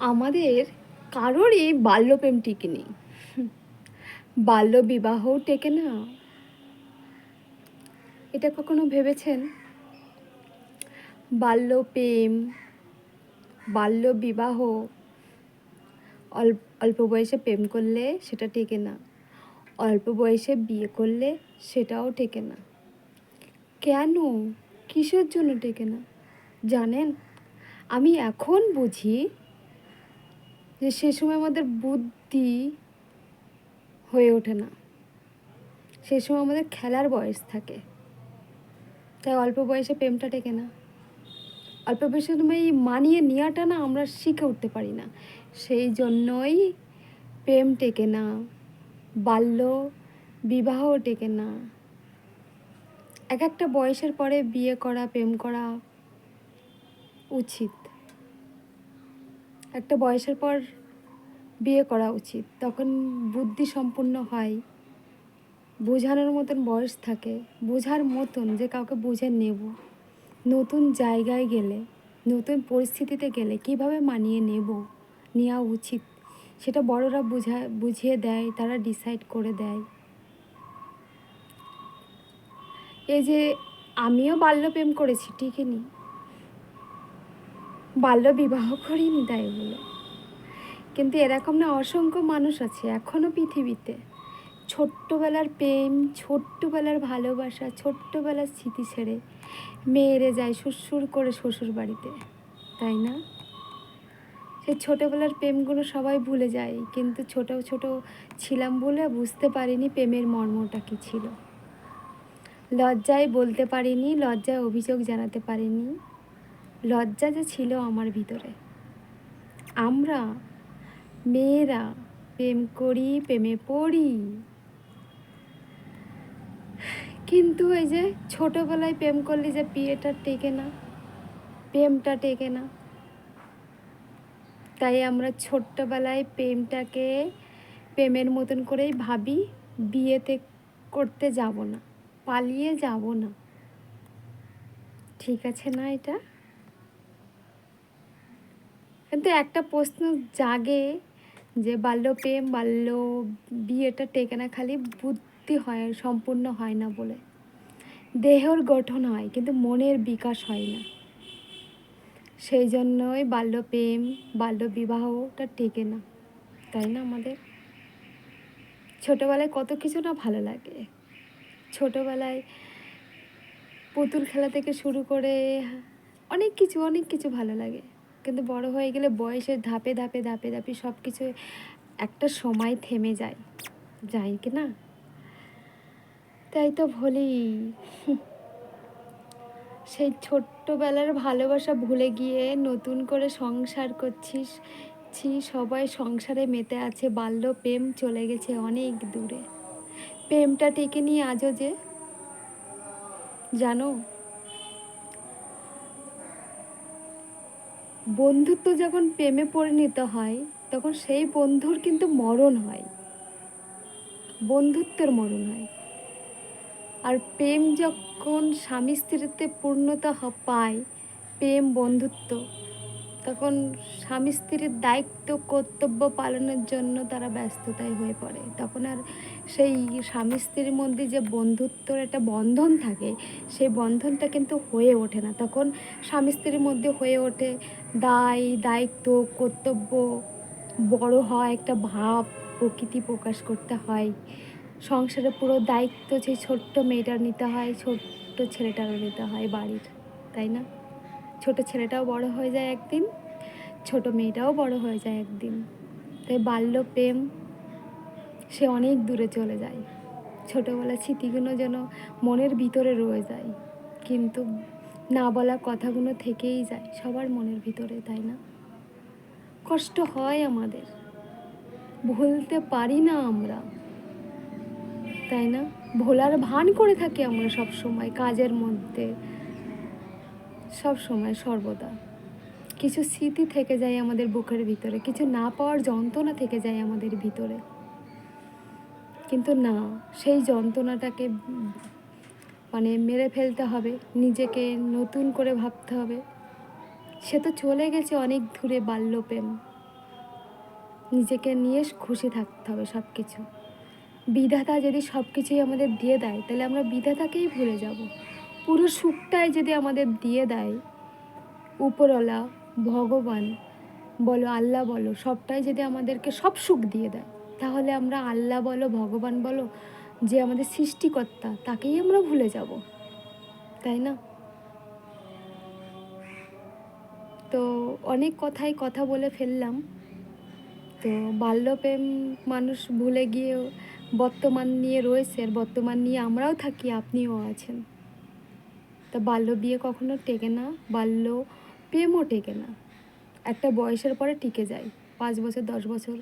আমাদের কারোরই বাল্যপ্রেম টিকে নেই। বাল্য বিবাহ টেকে না। এটা কখনো ভেবেছেন? বাল্য প্রেম বাল্য বিবাহ অল্প অল্প বয়সে প্রেম করলে সেটা টেকে না। অল্প বয়সে বিয়ে করলে সেটাও টেকে না। কেন? কিসের জন্য টেকে না? জানেন, আমি এখন বুঝি যে সে সময় আমাদের বুদ্ধি হয়ে ওঠে না। সে সময় আমাদের খেলার বয়স থাকে। তাই অল্প বয়সে প্রেমটা টেকে না। অল্প বয়সে এই মানিয়ে নেওয়াটা না আমরা শিখে উঠতে পারি না। সেই জন্যই প্রেম টেকে না, বাল্য বিবাহ টেকে না। এক একটা বয়সের পরে বিয়ে করা, প্রেম করা উচিত। একটা বয়সের পর বিয়ে করা উচিত। তখন বুদ্ধি সম্পূর্ণ হয়। বোঝানোর মতন বয়স থাকে। বোঝার মতন যে কাউকে বুঝে নেব। নতুন জায়গায় গেলে, নতুন পরিস্থিতিতে গেলে কীভাবে মানিয়ে নেব, নেওয়া উচিত, সেটা বড়রা বুঝা, বুঝিয়ে দেয়, তারা ডিসাইড করে দেয়। এই যে, আমিও বাল্যপ্রেম করেছি, ঠিকই বাল্য বিবাহ করিনি তাই বলে কিন্তু এরকম না অসংখ্য মানুষ আছে এখনও পৃথিবীতে। ছোট্টবেলার প্রেম, ছোট্টবেলার ভালোবাসা, ছোট্টবেলার স্মৃতি ছেড়ে মেয়েরে যায় সুরসুর করে শ্বশুর বাড়িতে, তাই না? সেই ছোটোবেলার প্রেমগুলো সবাই ভুলে যায়, কিন্তু ছোট ছোট ছিলাম বলে বুঝতে পারিনি প্রেমের মর্মটা কী ছিল। লজ্জায় বলতে পারিনি, লজ্জায় অভিযোগ জানাতে পারিনি। লজ্জা যে ছিল আমার ভিতরে। আমরা মেয়েরা প্রেম করি, প্রেমে পড়ি। কিন্তু এই যে ছোটোবেলায় প্রেম করলে যে বিয়েটা টেকে না, প্রেমটা টেকে না। তাই আমরা ছোট্টবেলায় প্রেমটাকে প্রেমের মতন করেই ভাবি, বিয়েতে করতে যাব না, পালিয়ে যাব না। ঠিক আছে না এটা? কিন্তু একটা প্রশ্ন জাগে যে, বাল্য প্রেম, বাল্য বিয়েটা টেকে না, খালি বুদ্ধি হয়, সম্পূর্ণ হয় না বলে। দেহর গঠন হয়, কিন্তু মনের বিকাশ হয় না। সেই জন্যই বাল্য প্রেম, বাল্য বিবাহটা টেকে না, তাই না আমাদের? ছোটোবেলায় কত কিছু না ভালো লাগে। ছোটোবেলায় পুতুল খেলা থেকে শুরু করে অনেক কিছু অনেক কিছু ভালো লাগে। কিন্তু বড় হয়ে গেলে বয়সের ধাপে ধাপে ধাপে ধাপে সব কিছু একটা সময় থেমে যায়। যাই কি না? তাই তো বলি। সেই ছোট্টবেলার ভালোবাসা ভুলে গিয়ে নতুন করে সংসার করছিস, ছি, সবাই সংসারে মেতে আছে, বাল্য প্রেম চলে গেছে অনেক দূরে। প্রেমটা টেকে নিয়ে আজও যে, জানো? বন্ধুত্ব যখন প্রেমে পরিণত হয়, তখন সেই বন্ধুর কিন্তু মরণ হয়। বন্ধুত্বের মরণ হয়। আর প্রেম যখন স্বামী স্ত্রীতে পূর্ণতা পায়, প্রেম, বন্ধুত্ব তখন স্বামী স্ত্রীর দায়িত্ব, কর্তব্য পালনের জন্য তারা ব্যস্ততায় হয়ে পড়ে। তখন আর সেই স্বামী স্ত্রীর মধ্যে যে বন্ধুত্বর একটা বন্ধন থাকে, সেই বন্ধনটা কিন্তু হয়ে ওঠে না। তখন স্বামী স্ত্রীর মধ্যে হয়ে ওঠে দায়, দায়িত্ব, কর্তব্য, বড় হয় একটা ভাব, প্রকৃতি প্রকাশ করতে হয়। সংসারে পুরো দায়িত্ব সেই ছোট্ট মেয়েটার নিতে হয়, ছোট্ট ছেলেটারও নিতে হয় বাড়ির, তাই না? ছোট ছেলেটাও বড় হয়ে যায় একদিন, ছোট মেয়েটাও বড় হয়ে যায় একদিন। তাই বাল্য প্রেম, সে অনেক দূরে চলে যায়। ছোটোবেলার স্মৃতিগুলো যেন মনের ভিতরে রয়ে যায়, কিন্তু না বলা কথাগুলো থেকেই যায় সবার মনের ভিতরে, তাই না? কষ্ট হয় আমাদের, ভুলতে পারি না আমরা, তাই না? ভোলার ভান করে থাকি আমরা সব সময় কাজের মধ্যে সব সময়, সর্বদা। কিছু স্মৃতি থেকে যায় আমাদের বুকের ভিতরে, কিছু না পাওয়ার যন্ত্রণা থেকে যায় আমাদের ভিতরে। কিন্তু না, সেই যন্ত্রণাটাকে মানে মেরে ফেলতে হবে, নিজেকে নতুন করে ভাবতে হবে। সে তো চলে গেছে অনেক দূরে বাল্যপ্রেম। নিজেকে নিয়ে খুশি থাকতে হবে সব কিছু বিধাতা যদি সব কিছুই আমাদের দিয়ে দেয়, তাহলে আমরা বিধাতাকেই ভুলে যাব। পুরো সুখটাই যদি আমাদের দিয়ে দেয়, উপরওয়ালা, ভগবান, বলো, আল্লাহ বলো, সবটাই যদি আমাদেরকে সব সুখ দিয়ে দেয়, তাহলে আমরা আল্লাহ বলো, ভগবান বলো, যে আমাদের সৃষ্টিকর্তা, তাকেই আমরা ভুলে যাব। তাই না? তো অনেক কথাই কথা বলে ফেললাম। তো বাল্যপ্রেম মানুষ ভুলে গিয়ে বর্তমান নিয়ে রয়েছে, আর বর্তমান নিয়ে আমরাও থাকি, আপনিও আছেন। তা বাল্য বিয়ে কখনো টেকে না, বাল্য প্রেমও টেকে না। একটা বয়সের পরে টিকে যায়, পাঁচ বছর, দশ বছর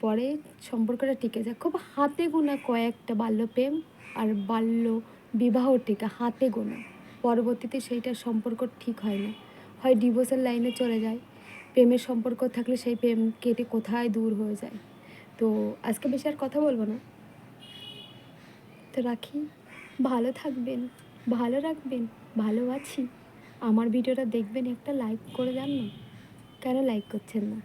পরে সম্পর্কটা টিকে যায়। খুব হাতে গোনা কয়েকটা বাল্য প্রেম আর বাল্য বিবাহ টেকে, হাতে গোনা। পরবর্তীতে সেইটা সম্পর্ক ঠিক হয় না। হয় ডিভোর্সের লাইনে চলে যায়, প্রেমের সম্পর্ক থাকলে সেই প্রেম কেটে কোথায় দূর হয়ে যায়। তো আজকে বেশি আর কথা বলব না। তো রাখি, ভালো থাকবেন। ভালো রাখবেন, ভালো আছি। আমার ভিডিওটা দেখবেন, একটা লাইক করে যান না। কেন লাইক করছেন না?